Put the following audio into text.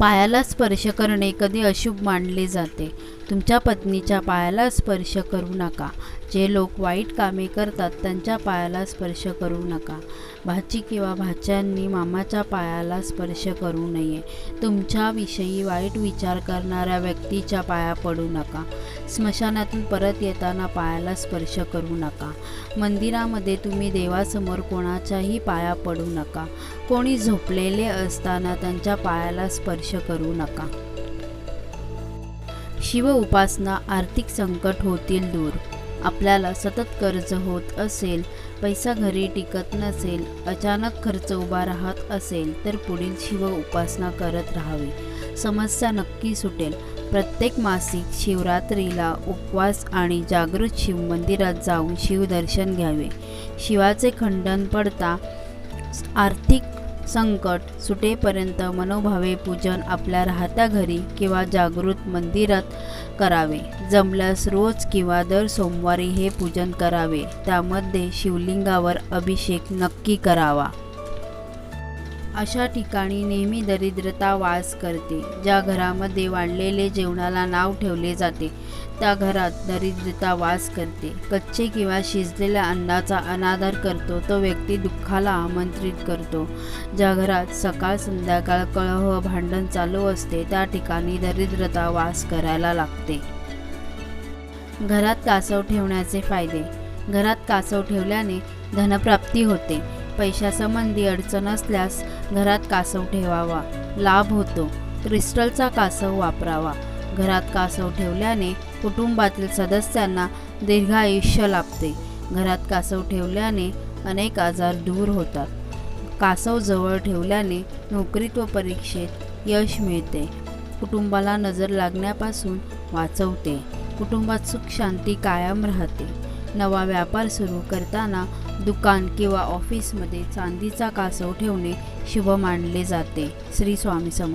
पायाला स्पर्श करणे कधी अशुभ मानले जाते. तुमच्या पत्नीच्या पायाला स्पर्श करू नका. जे लोक वाईट कामे करतात त्यांच्या पायाला स्पर्श करू नका. भाची किंवा भाच्यांनी मामाच्या पायाला स्पर्श करू नये. तुमच्याविषयी वाईट विचार करणाऱ्या व्यक्तीच्या पाया पडू नका. स्मशानातून परत येताना पायाला स्पर्श करू नका. मंदिरामध्ये तुम्ही देवासमोर कोणाच्याही पाया पडू नका. कोणी झोपलेले असताना त्यांच्या पायाला स्पर्श करू नका. शिव उपासना आर्थिक संकट होतील दूर. आपल्याला सतत कर्ज होत असेल पैसा घरी टिकत नसेल अचानक खर्च उभा राहत असेल तर पुढील शिव उपासना करत राहावी. समस्या नक्की सुटेल. प्रत्येक मासिक शिवरात्रीला उपवास आणि जागृत शिव मंदिरात जाऊन शिवदर्शन घ्यावे. शिवाचे खंडन पडता आर्थिक संकट सुटेपर्यंत मनोभावे पूजन आपल्या राहत्या घरी किंवा जागृत मंदिरात करावे. जमल्यास रोज किंवा दर सोमवारी हे पूजन करावे. त्यामध्ये शिवलिंगावर अभिषेक नक्की करावा. अशा ठिकाणी नेहमी दरिद्रता वास करते. ज्या घरामध्ये वाढलेले जेवणाला नाव ठेवले जाते त्या घरात दरिद्रता वास करते. कच्चे किंवा शिजलेल्या अन्नाचा अनादर करतो तो व्यक्ती दुःखाला आमंत्रित करतो. ज्या घरात सकाळ संध्याकाळ कळह भांडण चालू असते त्या ठिकाणी दरिद्रता वास करायला लागते. घरात कासव ठेवण्याचे फायदे. घरात कासव ठेवल्याने धनप्राप्ती होते. पैशासंबंधी अडचण असल्यास घरात कासव ठेवावा. लाभ होतो. क्रिस्टलचा कासव वापरावा. घरात कासव ठेवल्याने कुटुंबातील सदस्यांना दीर्घायुष्य लाभते. घरात कासव ठेवल्याने अनेक आजार दूर होतात. कासव जवळ ठेवल्याने नोकरीत व परीक्षेत यश मिळते. कुटुंबाला नजर लागण्यापासून वाचवते. कुटुंबात सुख शांती कायम राहते. नवा व्यापार सुरू करताना दुकान किंवा ऑफिसमध्ये चांदीचा कासव ठेवणे शुभ मानले जाते. श्री स्वामी समर्थ.